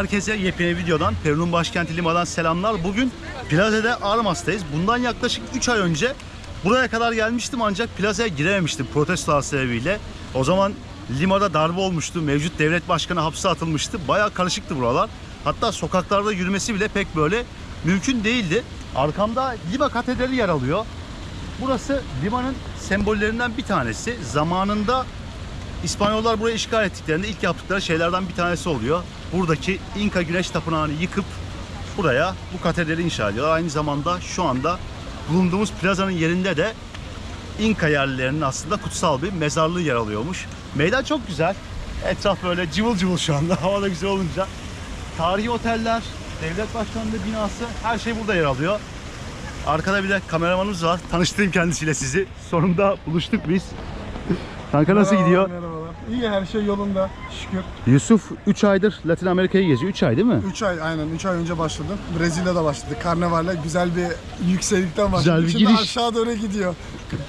Herkese yepyeni videodan, Peru'nun başkenti Lima'dan selamlar. Bugün Plaza'da Armas'tayız. Bundan yaklaşık 3 ay önce buraya kadar gelmiştim ancak plazaya girememiştim protestolar sebebiyle. O zaman Lima'da darbe olmuştu, mevcut devlet başkanı hapse atılmıştı. Bayağı karışıktı buralar. Hatta sokaklarda yürümesi bile pek böyle mümkün değildi. Arkamda Lima Katedrali yer alıyor. Burası Lima'nın sembollerinden bir tanesi. Zamanında İspanyollar burayı işgal ettiklerinde ilk yaptıkları şeylerden bir tanesi oluyor. Buradaki İnka Güneş Tapınağı'nı yıkıp buraya bu katedrali inşa ediyorlar. Aynı zamanda şu anda bulunduğumuz plazanın yerinde de İnka yerlilerinin aslında kutsal bir mezarlığı yer alıyormuş. Meydan çok güzel. Etraf böyle cıvıl cıvıl şu anda. Hava da güzel olunca. Tarihi oteller, devlet başkanlığı binası her şey burada yer alıyor. Arkada bir de kameramanımız var. Tanıştırayım kendisiyle sizi. Sonunda buluştuk biz. Kanka nasıl Merhaba, gidiyor? Merhabalar. İyi her şey yolunda şükür. Yusuf 3 aydır Latin Amerika'yı geziyor. 3 ay değil mi? 3 ay aynen 3 ay önce başladım. Brezilya'da başladı. Karnevalle güzel bir yükselikten başladı. Güzel bir Şimdi giriş. aşağı doğru gidiyor.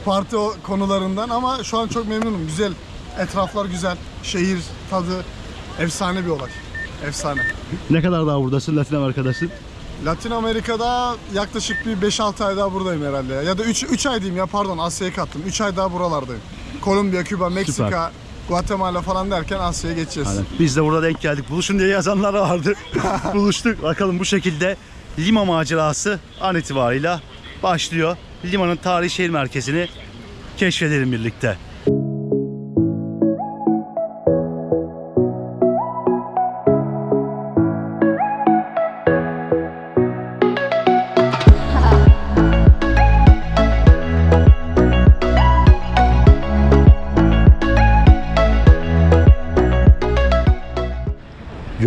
Parti konularından ama şu an çok memnunum. Güzel. Etraflar güzel. Şehir tadı efsane bir olay. Efsane. Ne kadar daha buradasın Latin Amerika'dasın? Latin Amerika'da yaklaşık bir 5-6 ay daha buradayım herhalde. Ya, ya da 3, 3 ay diyeyim ya pardon Asya'ya kattım. 3 ay daha buralardayım. Kolombiya, Küba, Meksika, Guatemala falan derken Asya'ya geçeceğiz. Aynen. Biz de burada denk geldik. Buluşun diye yazanlar vardı. Buluştuk. Bakalım bu şekilde Lima macerası an itibarıyla başlıyor. Lima'nın tarihi şehir merkezini keşfedelim birlikte.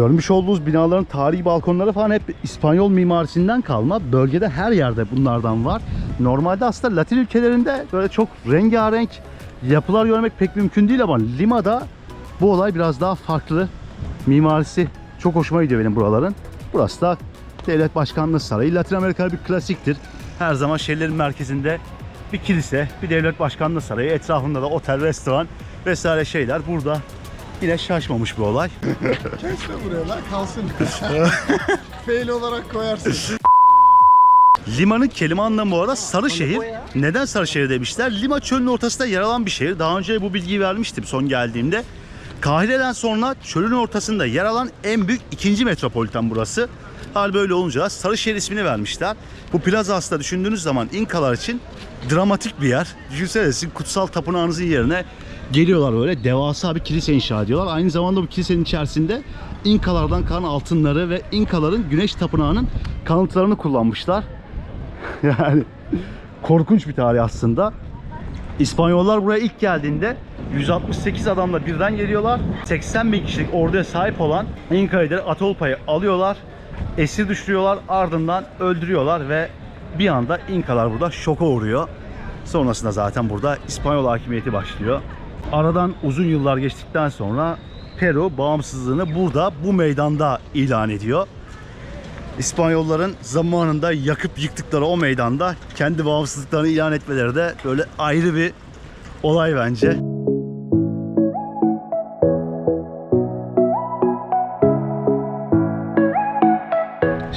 Görmüş olduğunuz binaların tarihi balkonları falan hep İspanyol mimarisinden kalma. Bölgede her yerde bunlardan var. Normalde aslında Latin ülkelerinde böyle çok rengarenk yapılar görmek pek mümkün değil ama Lima'da bu olay biraz daha farklı. Mimarisi çok hoşuma gidiyor benim buraların. Burası da Devlet Başkanlığı Sarayı. Latin Amerika'da bir klasiktir. Her zaman şehirlerin merkezinde bir kilise, bir devlet başkanlığı sarayı, etrafında da otel, restoran vesaire şeyler. Burada yine şaşmamış bir olay. Kesme buraya lan kalsın. Fail olarak koyarsın. Lima'nın kelime anlamı bu arada sarı şehir. Neden sarı şehir demişler? Lima çölün ortasında yer alan bir şehir. Daha önce bu bilgiyi vermiştim son geldiğimde. Kahire'den sonra çölün ortasında yer alan en büyük ikinci metropoliten burası. Hal böyle olunca sarı şehir ismini vermişler. Bu plaza aslında düşündüğünüz zaman İnkalar için dramatik bir yer. Düşünsene kutsal tapınağınızın yerine geliyorlar böyle devasa bir kilise inşa ediyorlar. Aynı zamanda bu kilisenin içerisinde İnkalardan kalan altınları ve İnkaların güneş tapınağının kalıntılarını kullanmışlar. Yani korkunç bir tarih aslında. İspanyollar buraya ilk geldiğinde 168 adamla birden geliyorlar. 80 bin kişilik orduya sahip olan İnka lideri Ataulpa'yı alıyorlar. Esir düşürüyorlar ardından öldürüyorlar ve bir anda İnkalar burada şoka uğruyor. Sonrasında zaten burada İspanyol hakimiyeti başlıyor. Aradan uzun yıllar geçtikten sonra Peru bağımsızlığını burada bu meydanda ilan ediyor. İspanyolların zamanında yakıp yıktıkları o meydanda kendi bağımsızlıklarını ilan etmeleri de böyle ayrı bir olay bence.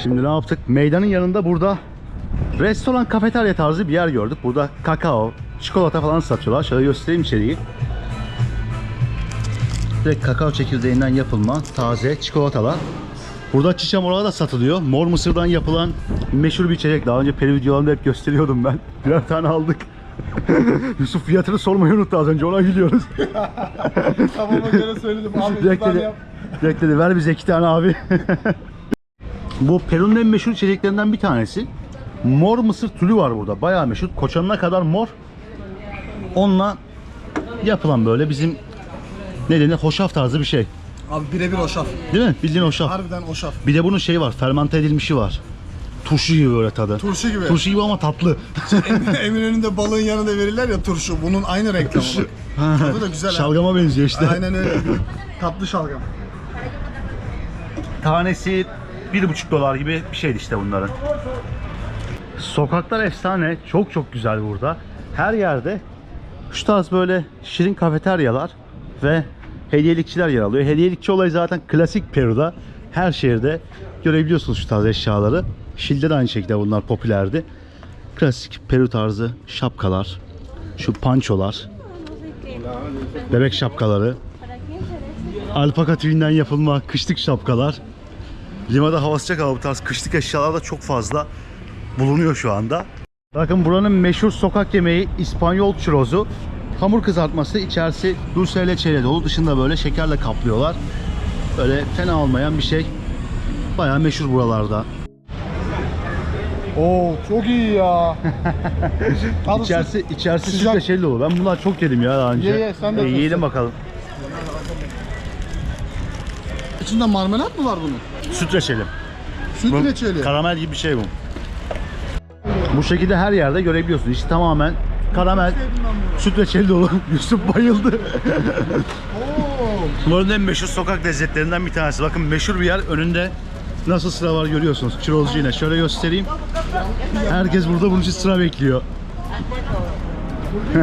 Şimdi ne yaptık? Meydanın yanında burada restoran kafeterya tarzı bir yer gördük. Burada kakao, çikolata falan satıyorlar. Şöyle göstereyim içeriği. Direkt kakao çekirdeğinden yapılma taze çikolatalar. Burada çiçek morağı da satılıyor. Mor mısırdan yapılan meşhur bir içecek. Daha önce peri videolarında hep gösteriyordum ben. Birer tane aldık. Yusuf fiyatını sormayı unuttu az önce ona gülüyoruz. Tamama göre söyledim. Abi Direkt dedi, yap. direkt dedi ver bize iki tane abi. Bu Peru'nun en meşhur içeceklerinden bir tanesi. Mor mısır tülü var burada. Bayağı meşhur. Koçanına kadar mor. Onunla yapılan böyle bizim ne denir? Hoşaf tarzı bir şey. Abi birebir oşaf. Değil mi? Bildiğin hoşaf. Harbiden oşaf. Bir de bunun şeyi var. Fermente edilmişi var. Turşu gibi böyle tadı. Turşu gibi. Turşu gibi ama tatlı. Eminönü'nde balığın yanında verirler ya turşu. Bunun aynı reklamı. Tadı da güzel. ha. Şalgama benziyor işte. Aynen öyle. Tatlı şalgam. Tanesi bir buçuk dolar gibi bir şeydi işte bunların. Sokaklar efsane. Çok çok güzel burada. Her yerde şu tarz böyle şirin kafeteryalar ve hediyelikçiler yer alıyor. Hediyelikçi olayı zaten klasik Peru'da. her şehirde görebiliyorsunuz şu tarz eşyaları. Şili'de de aynı şekilde bunlar popülerdi. Klasik Peru tarzı şapkalar, şu pançolar, bebek şapkaları, alpaka tüyünden yapılma kışlık şapkalar. Limada hava sıcak bu tarz kışlık eşyalar da çok fazla bulunuyor şu anda. Bakın buranın meşhur sokak yemeği İspanyol çurozu. Hamur kızartması içerisi dulce leçeyle dolu. Dışında böyle şekerle kaplıyorlar. Böyle fena olmayan bir şey. Bayağı meşhur buralarda. Oo çok iyi ya. İçerisi, içerisi Sıcak. reçeli dolu. Ben bunlar çok yedim ya daha önce. Ye, ye, sen de E, yiyelim bakalım. İçinde marmelat mı var bunun? Süt reçeli. Süt Bu reçeli. Karamel gibi bir şey bu. Bu şekilde her yerde görebiliyorsun. İşte tamamen karamel, süt reçeli dolu. Yusuf bayıldı. Buranın en meşhur sokak lezzetlerinden bir tanesi. Bakın meşhur bir yer. Önünde nasıl sıra var görüyorsunuz. Çirozcu yine. Şöyle göstereyim. Herkes burada bunun için sıra bekliyor.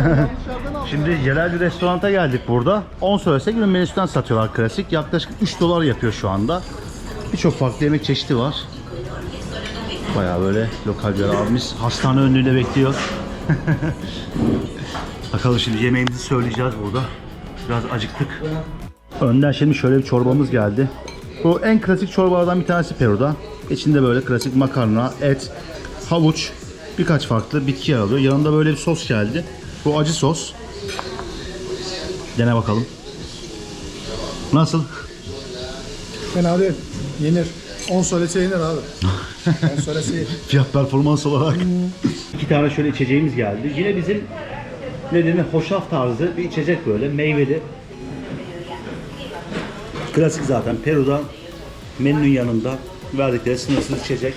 Şimdi yerel bir restoranta geldik burada. 10 söylesek bir menüsünden satıyorlar klasik. Yaklaşık 3 dolar yapıyor şu anda. Birçok farklı yemek çeşidi var. Bayağı böyle lokal bir abimiz hastane önlüğüyle bekliyor. Bakalım şimdi yemeğimizi söyleyeceğiz burada. Biraz acıktık. Önden şimdi şöyle bir çorbamız geldi. Bu en klasik çorbalardan bir tanesi Peru'da. İçinde böyle klasik makarna, et, havuç, birkaç farklı bitki yer alıyor. Yanında böyle bir sos geldi. Bu acı sos. Dene bakalım. Nasıl? Fena değil. Yenir. 10 söylese yenir abi. 10 söylese yenir. Fiyat performans olarak. İki tane şöyle içeceğimiz geldi. Yine bizim ne denir hoşaf tarzı bir içecek böyle meyveli. Klasik zaten Peru'da menünün yanında verdikleri sınırsız içecek.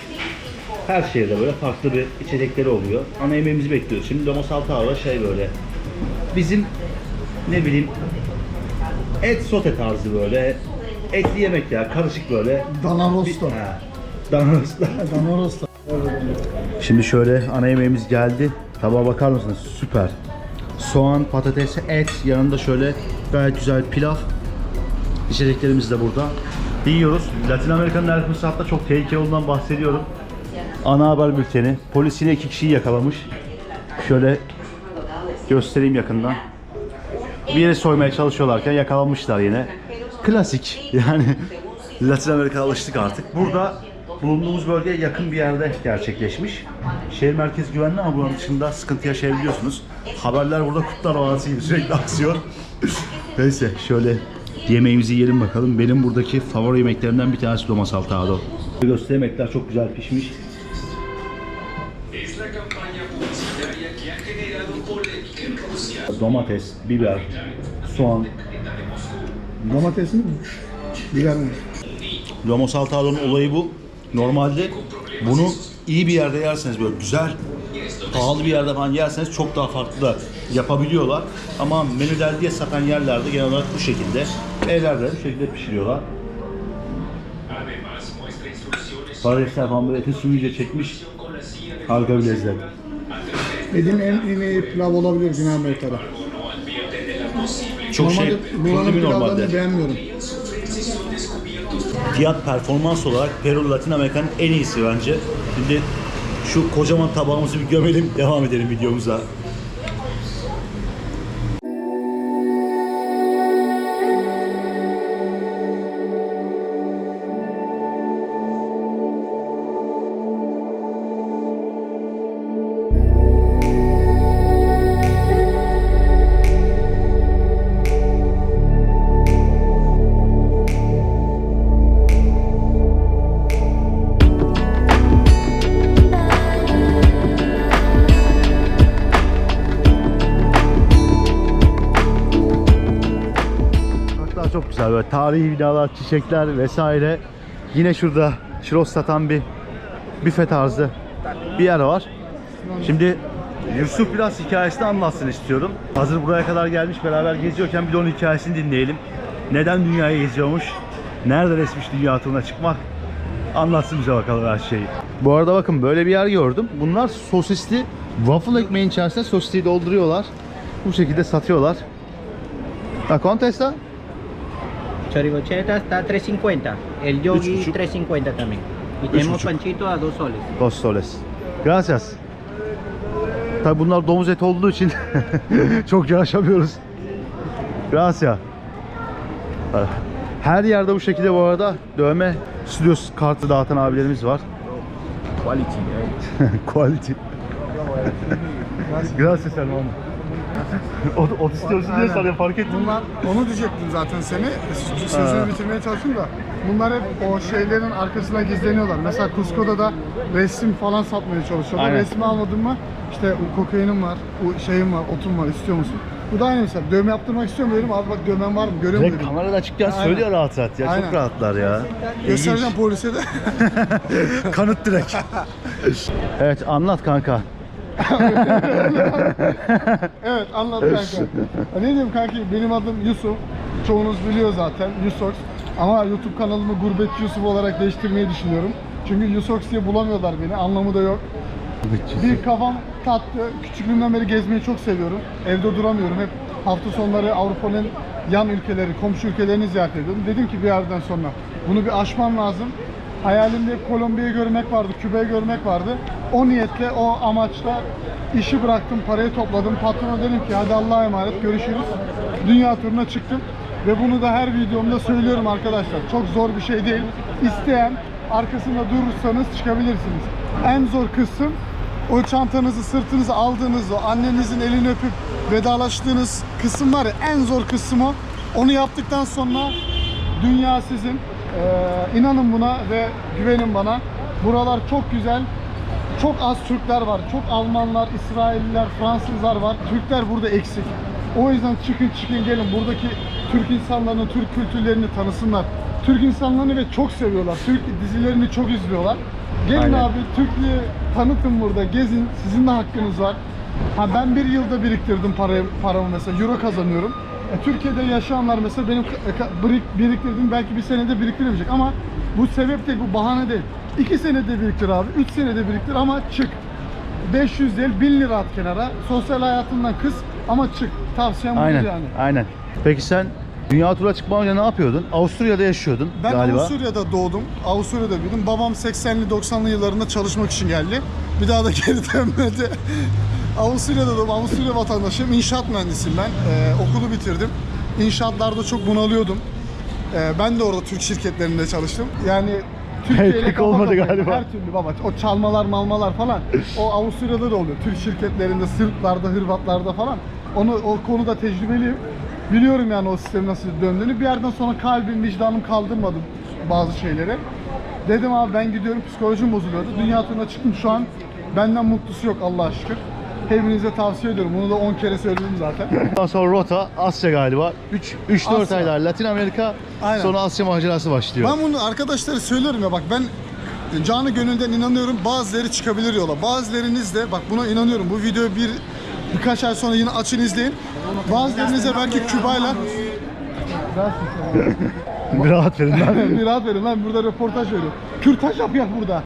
Her şehirde böyle farklı bir içecekleri oluyor. Ana yemeğimizi bekliyoruz. Şimdi domo saltado şey böyle. Bizim ne bileyim et sote tarzı böyle. Etli yemek ya karışık böyle. Dana rosto. Ha, Dana rosto. Dana rosto. Şimdi şöyle ana yemeğimiz geldi. Tabağa bakar mısınız? Süper. Soğan, patates, et. Yanında şöyle gayet güzel pilav. İçeceklerimiz de burada. Yiyoruz. Latin Amerika'nın her fırsatta çok tehlikeli olduğundan bahsediyorum. Ana haber bülteni. Polis yine iki kişiyi yakalamış. Şöyle göstereyim yakından. Bir yere soymaya çalışıyorlarken yakalanmışlar yine. Klasik yani Latin Amerika'ya alıştık artık. Burada bulunduğumuz bölgeye yakın bir yerde gerçekleşmiş. Şehir merkezi güvenli ama buranın dışında sıkıntı yaşayabiliyorsunuz. Haberler burada kutlar oası gibi sürekli aksiyon. Neyse şöyle yemeğimizi yiyelim bakalım. Benim buradaki favori yemeklerimden bir tanesi domates saltado. Göster yemekler çok güzel pişmiş. Domates, biber, soğan, Domates mi? Biber mi? Lomo saltado'nun olayı bu. Normalde bunu iyi bir yerde yerseniz böyle güzel pahalı bir yerde falan yerseniz çok daha farklı da yapabiliyorlar. Ama menüler diye satan yerlerde genel olarak bu şekilde evlerde bu şekilde pişiriyorlar. Patatesler falan böyle etin suyuyla çekmiş. Harika bir lezzet. Yediğim en iyi pilav olabilir Güney Amerika'da. Çok Normalde şey bir pilavlarını normalde. beğenmiyorum. Fiyat performans olarak Peru Latin Amerika'nın en iyisi bence. Şimdi şu kocaman tabağımızı bir gömelim devam edelim videomuza. Çok güzel böyle tarihi binalar, çiçekler vesaire. Yine şurada şiros satan bir büfe tarzı bir yer var. Şimdi Yusuf biraz hikayesini anlatsın istiyorum. Hazır buraya kadar gelmiş beraber geziyorken bir de onun hikayesini dinleyelim. Neden dünyayı geziyormuş? Nereden esmiş dünya turuna çıkmak? Anlatsın bize bakalım her şeyi. Bu arada bakın böyle bir yer gördüm. Bunlar sosisli waffle ekmeğin içerisine sosisliği dolduruyorlar. Bu şekilde satıyorlar. ¿A cuánto está? Chorigocheta está a 3.50. El yogi buçuk. 3.50 también. Y tenemos buçuk. panchito a 2 soles. Dos soles. Gracias. Tabi bunlar domuz eti olduğu için çok yanaşamıyoruz. Gracias. Her yerde bu şekilde bu arada dövme stüdyos kartı dağıtan abilerimiz var. Quality. Quality. Gracias hermano. O, o istiyorsun diye sana fark ettim. Bunlar onu diyecektim zaten seni. Sözünü bitirmeye çalıştım da. Bunlar hep o şeylerin arkasına gizleniyorlar. Mesela Cusco'da da resim falan satmaya çalışıyorlar. Aynen. Resmi almadın mı işte kokainim var, o şeyim var, otum var istiyor musun? Bu da aynı mesela. Dövme yaptırmak istiyorum dedim. Abi bak dövmem var mı? Görüyor musun Direkt dedim. kamerada açıkken Aynen. söylüyor rahat rahat ya. Aynen. Çok rahatlar ya. Göstereceğim polise de. Kanıt direkt. evet anlat kanka. evet anlat kanka. Ne diyeyim kanki benim adım Yusuf. Çoğunuz biliyor zaten Yusox. Ama YouTube kanalımı Gurbetçi Yusuf olarak değiştirmeyi düşünüyorum. Çünkü Yusox diye bulamıyorlar beni. Anlamı da yok. Bir kafam tattı. Küçüklüğümden beri gezmeyi çok seviyorum. Evde duramıyorum. Hep hafta sonları Avrupa'nın yan ülkeleri, komşu ülkelerini ziyaret ediyorum. Dedim ki bir yerden sonra bunu bir aşmam lazım. Hayalimde hep Kolombiya'yı görmek vardı, Küba'yı görmek vardı. O niyetle, o amaçla işi bıraktım, parayı topladım. Patrona dedim ki hadi Allah'a emanet görüşürüz. Dünya turuna çıktım. Ve bunu da her videomda söylüyorum arkadaşlar. Çok zor bir şey değil. İsteyen arkasında durursanız çıkabilirsiniz. En zor kısım o çantanızı sırtınıza aldığınız o annenizin elini öpüp vedalaştığınız kısım var ya en zor kısım o. Onu yaptıktan sonra dünya sizin. Ee, inanın buna ve güvenin bana. Buralar çok güzel. Çok az Türkler var. Çok Almanlar, İsrailliler, Fransızlar var. Türkler burada eksik. O yüzden çıkın çıkın gelin. Buradaki Türk insanlarını, Türk kültürlerini tanısınlar. Türk insanlarını ve çok seviyorlar. Türk dizilerini çok izliyorlar. Gelin Aynen. abi Türklüğü tanıtın burada. Gezin. Sizin de hakkınız var. Ha ben bir yılda biriktirdim parayı, paramı mesela. Euro kazanıyorum. E, Türkiye'de yaşayanlar mesela benim ka- birik- biriktirdim belki bir senede biriktiremeyecek ama bu sebep değil, bu bahane değil. İki senede biriktir abi, üç senede biriktir ama çık. 500 değil, 1000 lira at kenara. Sosyal hayatından kız ama çık. Tavsiyem budur Aynen. yani. Aynen. Peki sen dünya tura çıkmadan önce ne yapıyordun? Avusturya'da yaşıyordun Ben galiba. Avusturya'da doğdum. Avusturya'da büyüdüm. Babam 80'li 90'lı yıllarında çalışmak için geldi. Bir daha da geri dönmedi. Avusturya'da doğdum. Avusturya vatandaşıyım. İnşaat mühendisiyim ben. Ee, okulu bitirdim. İnşaatlarda çok bunalıyordum. Ee, ben de orada Türk şirketlerinde çalıştım. Yani Türkiye ile Pek kafa olmadı kafaya. galiba. Her türlü baba. O çalmalar malmalar falan. O Avusturya'da da oluyor. Türk şirketlerinde, Sırplarda, Hırvatlarda falan. Onu o konuda tecrübeliyim. Biliyorum yani o sistemin nasıl döndüğünü. Bir yerden sonra kalbim, vicdanım kaldırmadı bazı şeyleri. Dedim abi ben gidiyorum psikolojim bozuluyordu. Dünya turuna çıktım şu an benden mutlusu yok Allah'a şükür. Hepinize tavsiye ediyorum. Bunu da 10 kere söyledim zaten. Ondan sonra rota Asya galiba. 3 3 4 Asya. aylar Latin Amerika. Aynen. Sonra Asya macerası başlıyor. Ben bunu arkadaşlara söylüyorum ya bak ben canı gönülden inanıyorum. Bazıları çıkabilir yola. Bazılarınız de bak buna inanıyorum. Bu videoyu bir birkaç ay sonra yine açın izleyin. Bazılarınız da belki Küba'yla Bir rahat verin lan. bir rahat verin lan burada röportaj veriyor. Kürtaj yapıyor burada.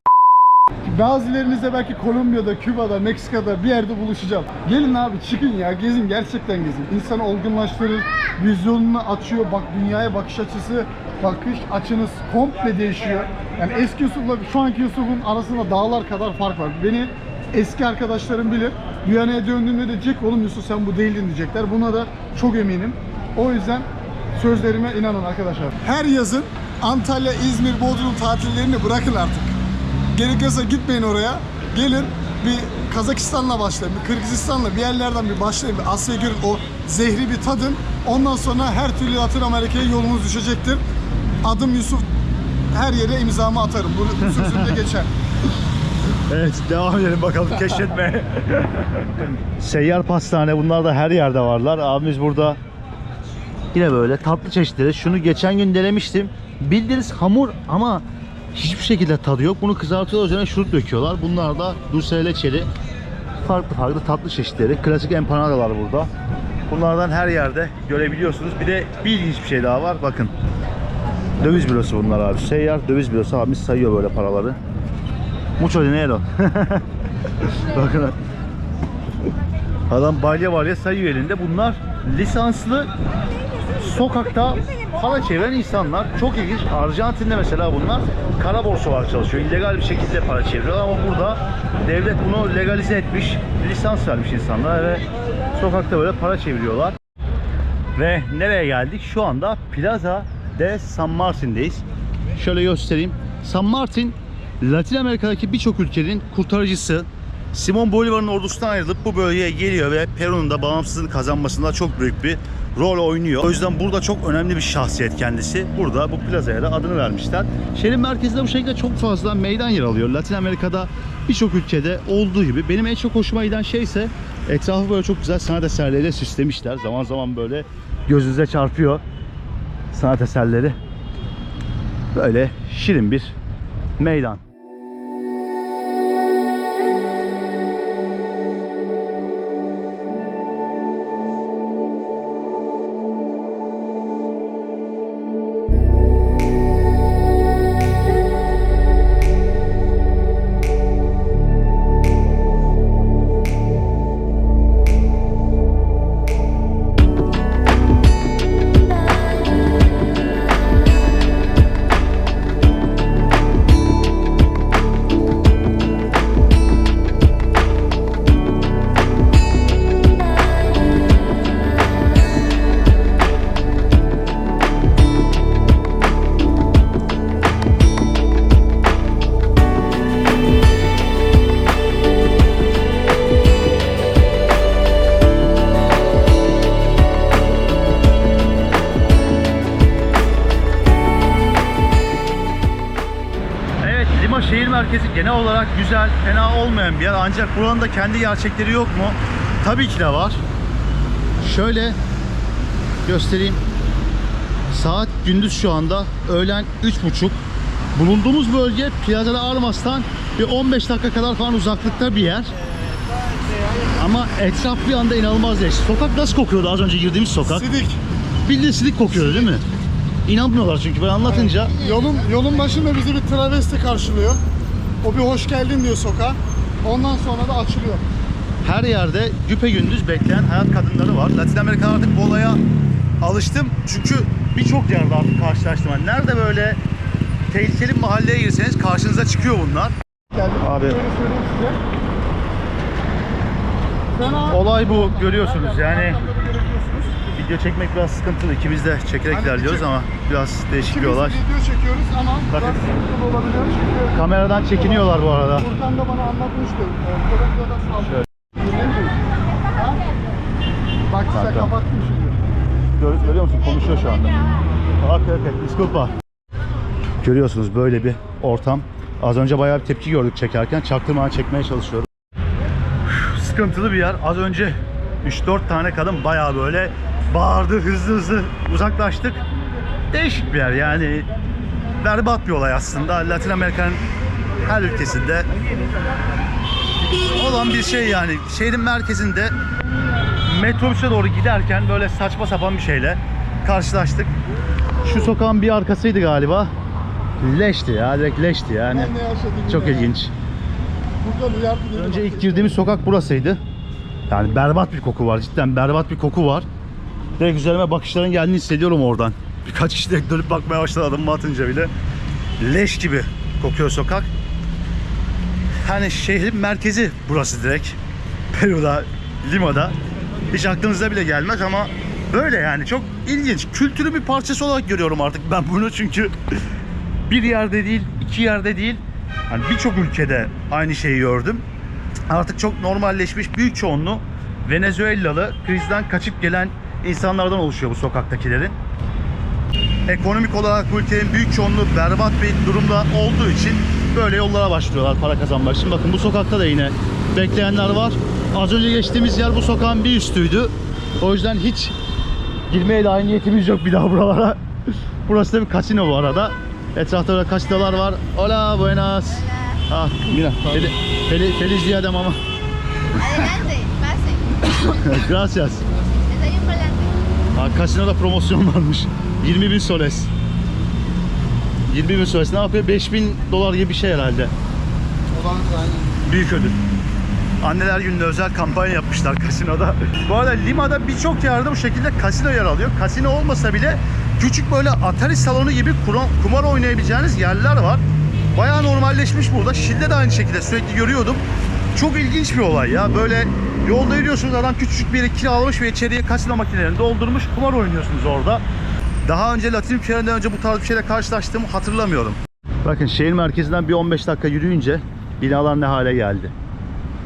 Bazılarınızla belki Kolombiya'da, Küba'da, Meksika'da bir yerde buluşacağım. Gelin abi çıkın ya gezin gerçekten gezin. İnsanı olgunlaştırır, vizyonunu açıyor. Bak dünyaya bakış açısı, bakış açınız komple değişiyor. Yani eski Yusuf'la şu anki Yusuf'un arasında dağlar kadar fark var. Beni eski arkadaşlarım bilir. Viyana'ya döndüğümde de diyecek oğlum Yusuf sen bu değildin diyecekler. Buna da çok eminim. O yüzden sözlerime inanın arkadaşlar. Her yazın Antalya, İzmir, Bodrum tatillerini bırakın artık. Gerekiyorsa gitmeyin oraya. Gelin bir Kazakistan'la başlayın, bir Kırgızistan'la bir yerlerden bir başlayın. Bir Asya'yı görün, o zehri bir tadın. Ondan sonra her türlü Latin Amerika'ya yolunuz düşecektir. Adım Yusuf. Her yere imzamı atarım. Bu, bu sözümde geçer. Evet devam edelim bakalım keşfetmeye. Seyyar pastane bunlar da her yerde varlar. Abimiz burada yine böyle tatlı çeşitleri. Şunu geçen gün denemiştim. Bildiğiniz hamur ama hiçbir şekilde tadı yok. Bunu kızartıyorlar üzerine şurup döküyorlar. Bunlar da dulce leçeli. Farklı farklı tatlı çeşitleri. Klasik empanadalar burada. Bunlardan her yerde görebiliyorsunuz. Bir de bir ilginç bir şey daha var. Bakın. Döviz bürosu bunlar abi. Seyyar döviz bürosu abimiz sayıyor böyle paraları. Mucho dinero. Bakın. Adam balya balya sayıyor elinde. Bunlar lisanslı sokakta para çeviren insanlar. Çok ilginç. Arjantin'de mesela bunlar kara borsa olarak çalışıyor. illegal bir şekilde para çeviriyorlar ama burada devlet bunu legalize etmiş. Lisans vermiş insanlara ve sokakta böyle para çeviriyorlar. Ve nereye geldik? Şu anda Plaza de San Martin'deyiz. Şöyle göstereyim. San Martin, Latin Amerika'daki birçok ülkenin kurtarıcısı. Simon Bolivar'ın ordusundan ayrılıp bu bölgeye geliyor ve Peru'nun da bağımsızlığını kazanmasında çok büyük bir rol oynuyor. O yüzden burada çok önemli bir şahsiyet kendisi. Burada bu plazaya da adını vermişler. Şehrin merkezinde bu şekilde çok fazla meydan yer alıyor. Latin Amerika'da birçok ülkede olduğu gibi. Benim en çok hoşuma giden şey ise etrafı böyle çok güzel sanat eserleriyle süslemişler. Zaman zaman böyle gözünüze çarpıyor sanat eserleri. Böyle şirin bir meydan. Lima şehir merkezi genel olarak güzel, fena olmayan bir yer. Ancak buranın da kendi gerçekleri yok mu? Tabii ki de var. Şöyle göstereyim. Saat gündüz şu anda. Öğlen 3.30. Bulunduğumuz bölge Plaza de Armas'tan bir 15 dakika kadar falan uzaklıkta bir yer. Ama etraf bir anda inanılmaz değişti. Sokak nasıl kokuyordu az önce girdiğimiz sokak? Sidik. Bildiğin silik kokuyordu değil mi? İnanmıyorlar çünkü ben anlatınca. Yolun yolun başında bizi bir travesti karşılıyor. O bir hoş geldin diyor sokağa. Ondan sonra da açılıyor. her yerde güpe gündüz bekleyen hayat kadınları var. Latin Amerika'da artık bu olaya alıştım. Çünkü birçok yerde artık karşılaştım. Yani nerede böyle tehlikeli mahalleye girseniz karşınıza çıkıyor bunlar. Geldik. Abi. Olay bu görüyorsunuz yani video çekmek biraz sıkıntılı. İkimiz de çekerek Hani ilerliyoruz iki- ama biraz değişik bir İkimiz olay. video çekiyoruz ama Bakın. biraz sıkıntılı olabiliyor çünkü Kameradan çekiniyorlar bu arada. Furkan da bana anlatmıştı. Ee, Kolombiya'da saldırı. Bak size kapattım şimdi. Gör- görüyor musun? Konuşuyor şu anda. Okey okey. Disculpa. Görüyorsunuz böyle bir ortam. Az önce bayağı bir tepki gördük çekerken. Çaktırmadan çekmeye çalışıyorum. Sıkıntılı bir yer. Az önce 3-4 tane kadın bayağı böyle bağırdı. Hızlı hızlı uzaklaştık. Değişik bir yer yani. Berbat bir olay aslında. Latin Amerika'nın her ülkesinde olan bir şey yani. Şehrin merkezinde metrobüse doğru giderken böyle saçma sapan bir şeyle karşılaştık. Şu sokağın bir arkasıydı galiba. Leşti ya, direkt leşti yani. Yaşadım Çok ilginç. Önce ilk girdiğimiz sokak burasıydı. Yani berbat bir koku var, cidden berbat bir koku var. Direkt üzerime bakışların geldiğini hissediyorum oradan. Birkaç kişi de dönüp bakmaya başladı adımımı atınca bile. Leş gibi kokuyor sokak. Hani şehrin merkezi burası direkt. Peru'da, Lima'da. Hiç aklınıza bile gelmez ama böyle yani çok ilginç. Kültürün bir parçası olarak görüyorum artık ben bunu çünkü bir yerde değil, iki yerde değil. Hani birçok ülkede aynı şeyi gördüm. Artık çok normalleşmiş büyük çoğunluğu Venezuelalı krizden kaçıp gelen insanlardan oluşuyor bu sokaktakilerin. Ekonomik olarak bu ülkenin büyük çoğunluğu berbat bir durumda olduğu için böyle yollara başlıyorlar para kazanmak için. Bakın bu sokakta da yine bekleyenler var. Az önce geçtiğimiz yer bu sokağın bir üstüydü. O yüzden hiç girmeye dahi niyetimiz yok bir daha buralara. Burası da bir kasino bu arada. Etrafta böyle kasinolar var. Hola, buenas. Ah, mira. Fel- fel- feliz día de mama. Adelante, pase. Gracias. Desayuno para adelante. Ha, kasinoda promosyon varmış. 20 bin soles. 20 bin soles ne yapıyor? 5000 dolar gibi bir şey herhalde. Olan. Büyük ödül. Anneler Günü'nde özel kampanya yapmışlar kasinoda. Bu arada Lima'da birçok yerde bu şekilde kasino yer alıyor. Kasino olmasa bile Küçük böyle Atari salonu gibi kumar oynayabileceğiniz yerler var. Bayağı normalleşmiş burada. Şil'de de aynı şekilde sürekli görüyordum. Çok ilginç bir olay ya. Böyle yolda yürüyorsunuz adam küçücük bir yeri kiralamış ve içeriye kasino makinelerini doldurmuş. Kumar oynuyorsunuz orada. Daha önce Latin ülkelerinden önce bu tarz bir şeyle karşılaştığımı hatırlamıyorum. Bakın şehir merkezinden bir 15 dakika yürüyünce binalar ne hale geldi.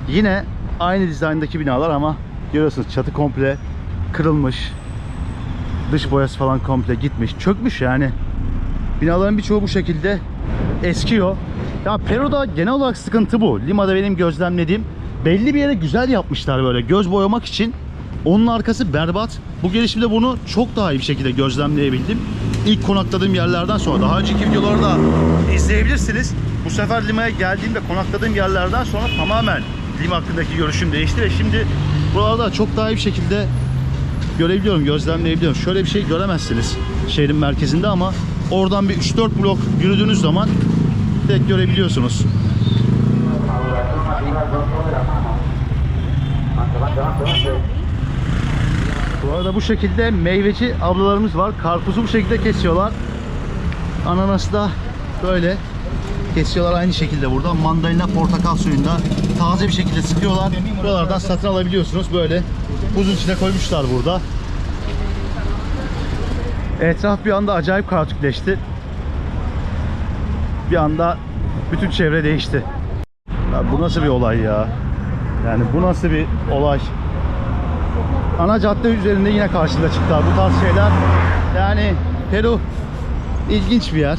Yine aynı dizayndaki binalar ama görüyorsunuz çatı komple kırılmış. Dış boyası falan komple gitmiş. Çökmüş yani. Binaların birçoğu bu şekilde eskiyor. Ya Peru'da genel olarak sıkıntı bu. Lima'da benim gözlemlediğim belli bir yere güzel yapmışlar böyle göz boyamak için. Onun arkası berbat. Bu gelişimde bunu çok daha iyi bir şekilde gözlemleyebildim. İlk konakladığım yerlerden sonra. Daha önceki videoları da izleyebilirsiniz. Bu sefer Lima'ya geldiğimde konakladığım yerlerden sonra tamamen Lima hakkındaki görüşüm değişti ve şimdi buralarda çok daha iyi bir şekilde görebiliyorum, gözlemleyebiliyorum. Şöyle bir şey göremezsiniz şehrin merkezinde ama oradan bir 3-4 blok yürüdüğünüz zaman direkt görebiliyorsunuz. Bu arada bu şekilde meyveci ablalarımız var. Karpuzu bu şekilde kesiyorlar. Ananası da böyle kesiyorlar aynı şekilde burada. Mandalina portakal suyunda taze bir şekilde sıkıyorlar. Buralardan satın alabiliyorsunuz. Böyle buzun içine koymuşlar burada. Etraf bir anda acayip kaotikleşti. Bir anda bütün çevre değişti. Ya bu nasıl bir olay ya? Yani bu nasıl bir olay? Ana cadde üzerinde yine karşında çıktılar bu tarz şeyler. Yani Peru ilginç bir yer.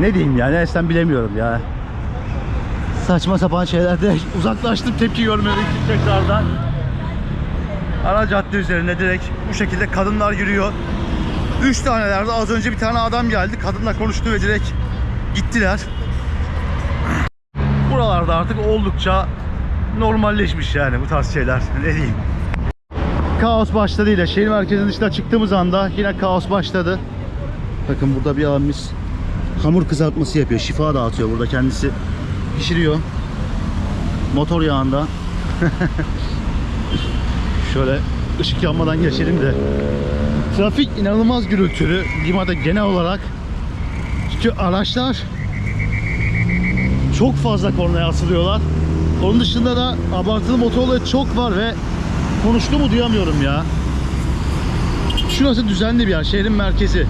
Ne diyeyim yani neresinden bilemiyorum ya. Saçma sapan şeylerde uzaklaştım tepki görmemek için tekrardan. Ana cadde üzerinde direkt bu şekilde kadınlar yürüyor. Üç tanelerde az önce bir tane adam geldi. Kadınla konuştu ve direkt gittiler. Buralarda artık oldukça normalleşmiş yani bu tarz şeyler. Ne diyeyim. Kaos başladı yine. Şehir merkezinin dışına çıktığımız anda yine kaos başladı. Bakın burada bir abimiz hamur kızartması yapıyor. Şifa dağıtıyor burada kendisi. Pişiriyor. Motor yağında. Şöyle ışık yanmadan geçelim de. Trafik inanılmaz gürültülü. Lima'da genel olarak. Çünkü araçlar çok fazla kornaya asılıyorlar. Onun dışında da abartılı motorları çok var ve konuştuğumu duyamıyorum ya. Şurası düzenli bir yer. Şehrin merkezi.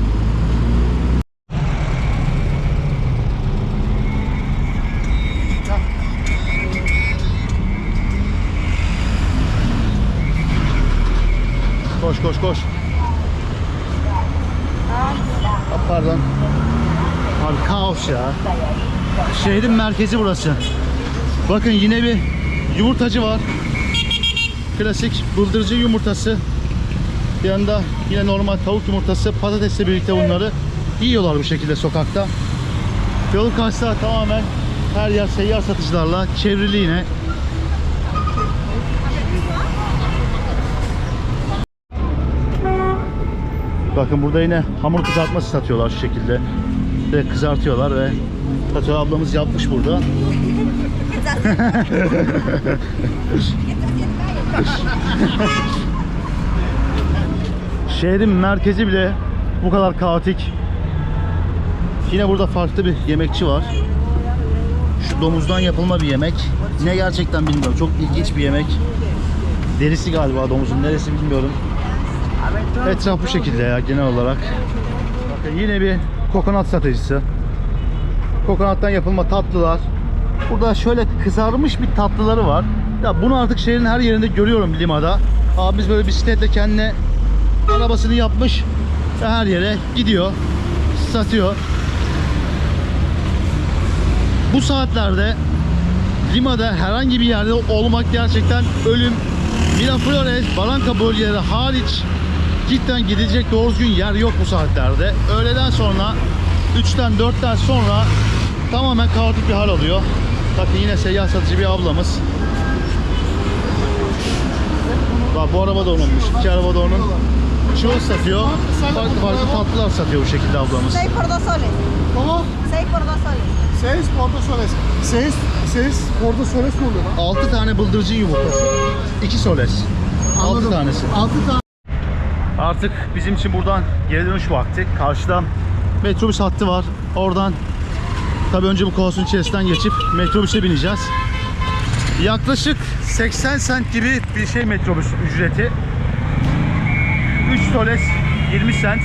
Koş koş koş. Aa, Pardon. Abi kaos ya. Şehrin merkezi burası. Bakın yine bir yumurtacı var. Klasik bıldırcı yumurtası. Bir yanda yine normal tavuk yumurtası. Patatesle birlikte bunları yiyorlar bu şekilde sokakta. Yolun karşısında tamamen her yer seyyar satıcılarla çevrili yine. Bakın burada yine hamur kızartması satıyorlar şu şekilde. Ve kızartıyorlar ve Fatih ablamız yapmış burada. Şehrin merkezi bile bu kadar kaotik. Yine burada farklı bir yemekçi var. Şu domuzdan yapılma bir yemek. Ne gerçekten bilmiyorum. Çok ilginç bir yemek. Derisi galiba domuzun. Neresi bilmiyorum. Etraf bu şekilde ya genel olarak. Bakın yine bir kokonat satıcısı. Kokonattan yapılma tatlılar. Burada şöyle kızarmış bir tatlıları var. Ya bunu artık şehrin her yerinde görüyorum Lima'da. Abimiz böyle bisikletle kendine arabasını yapmış her yere gidiyor. Satıyor. Bu saatlerde Lima'da herhangi bir yerde olmak gerçekten ölüm. Miraflores, Barranca bölgeleri hariç cidden gidecek doğru düzgün yer yok bu saatlerde. Öğleden sonra 3'ten 4'ten sonra tamamen kaotik bir hal alıyor. Bakın yine seyyar satıcı bir ablamız. Bak bu araba da onunmuş. İki araba da onun. Çoğu satıyor. Farklı farklı tatlılar satıyor bu şekilde ablamız. 6 por 2 soles. Ama 6 por 2 soles. 6 porta soles. 6 6 porta soles mi oluyor lan? 6 tane bıldırcın yumurtası. 2 soles. 6 tanesi. 6 tane. Artık bizim için buradan geri dönüş vakti. Karşıda metrobüs hattı var. Oradan tabii önce bu kaosun içerisinden geçip metrobüse bineceğiz. Yaklaşık 80 sent gibi bir şey metrobüs ücreti. 3 soles 20 sent.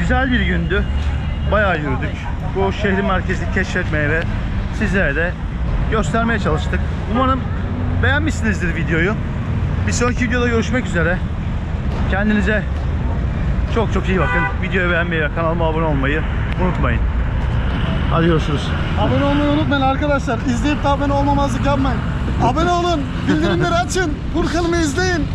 Güzel bir gündü. Bayağı yürüdük. Bu şehrin merkezini keşfetmeye ve sizlere de göstermeye çalıştık. Umarım beğenmişsinizdir videoyu. Bir sonraki videoda görüşmek üzere. Kendinize çok çok iyi bakın. Videoyu beğenmeyi ve kanalıma abone olmayı unutmayın. Hadi görüşürüz. Abone olmayı unutmayın arkadaşlar. İzleyip de abone olmamazlık yapmayın. Abone olun. Bildirimleri açın. Furkan'ımı izleyin.